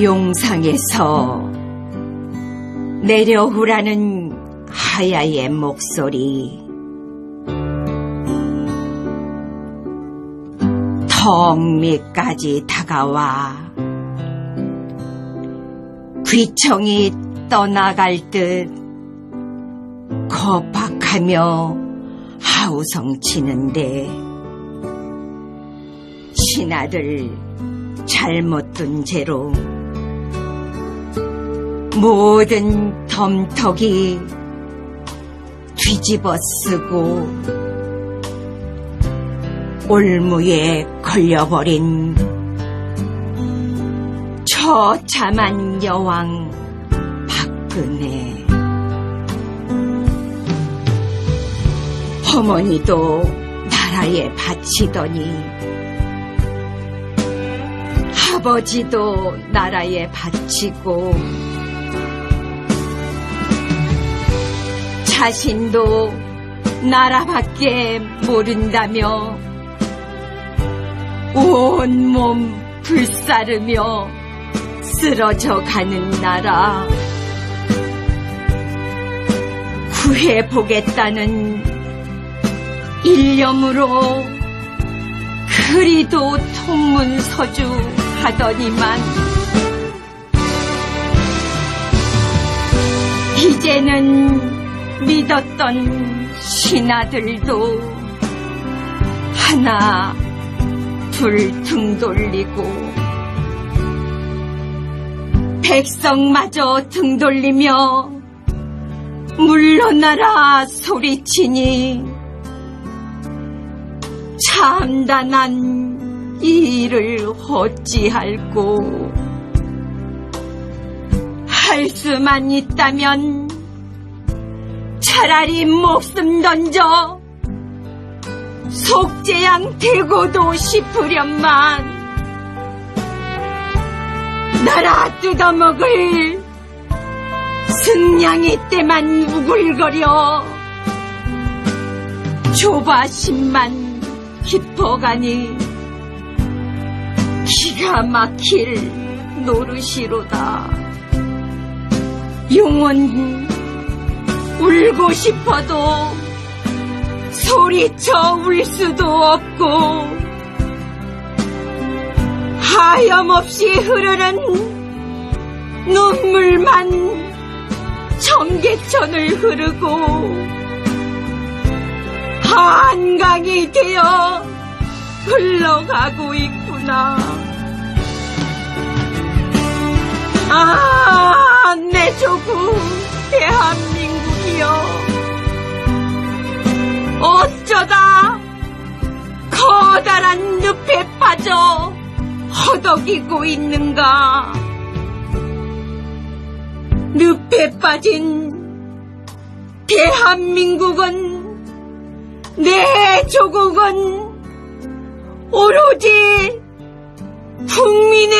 용상에서 내려오라는 하야의 목소리. 턱 밑까지 다가와 귀청이 떠나갈 듯 겁박하며 하우성치는데 신하들 잘못 둔 죄로 모든 덤턱이 뒤집어 쓰고 올무에 걸려버린 처참한 여왕 박근혜. 어머니도 나라에 바치더니 아버지도 나라에 바치고 자신도 나라밖에 모른다며 온몸 불사르며 쓰러져 가는 나라. 구해보겠다는 일념으로 그리도 통문서주 하더니만 이제는 믿었던 신하들도 하나 둘 등 돌리고 백성마저 등 돌리며 물러나라 소리치니 참단한 이 일을 어찌할꼬? 할 수만 있다면 차라리 목숨 던져. 속재양 되고도 싶으련만. 나라 뜯어먹을 승냥이 때만 우글거려. 조바심만 깊어가니 기가 막힐 노릇이로다. 용은 울고 싶어도 소리쳐 울 수도 없고 하염없이 흐르는 눈물만 청계천을 흐르고 한강이 되어 흘러가고 있구나. 아, 어쩌다 커다란 늪에 빠져 허덕이고 있는가. 늪에 빠진 대한민국은 내 조국은 오로지 국민의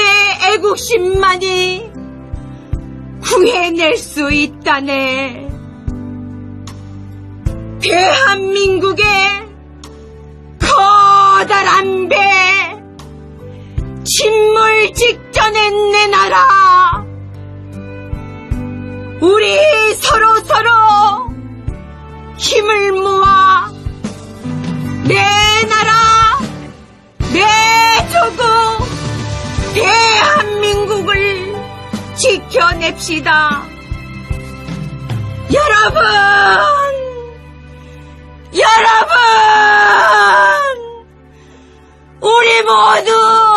애국심만이 구해낼 수 있다네. 대 한민국의 커다란 배 침몰 직전에 내 나라. 우리 서로 서로 힘을 모아 내 나라 내 조국 대한민국을 지켜냅시다. 여러분 여러분! 우리 모두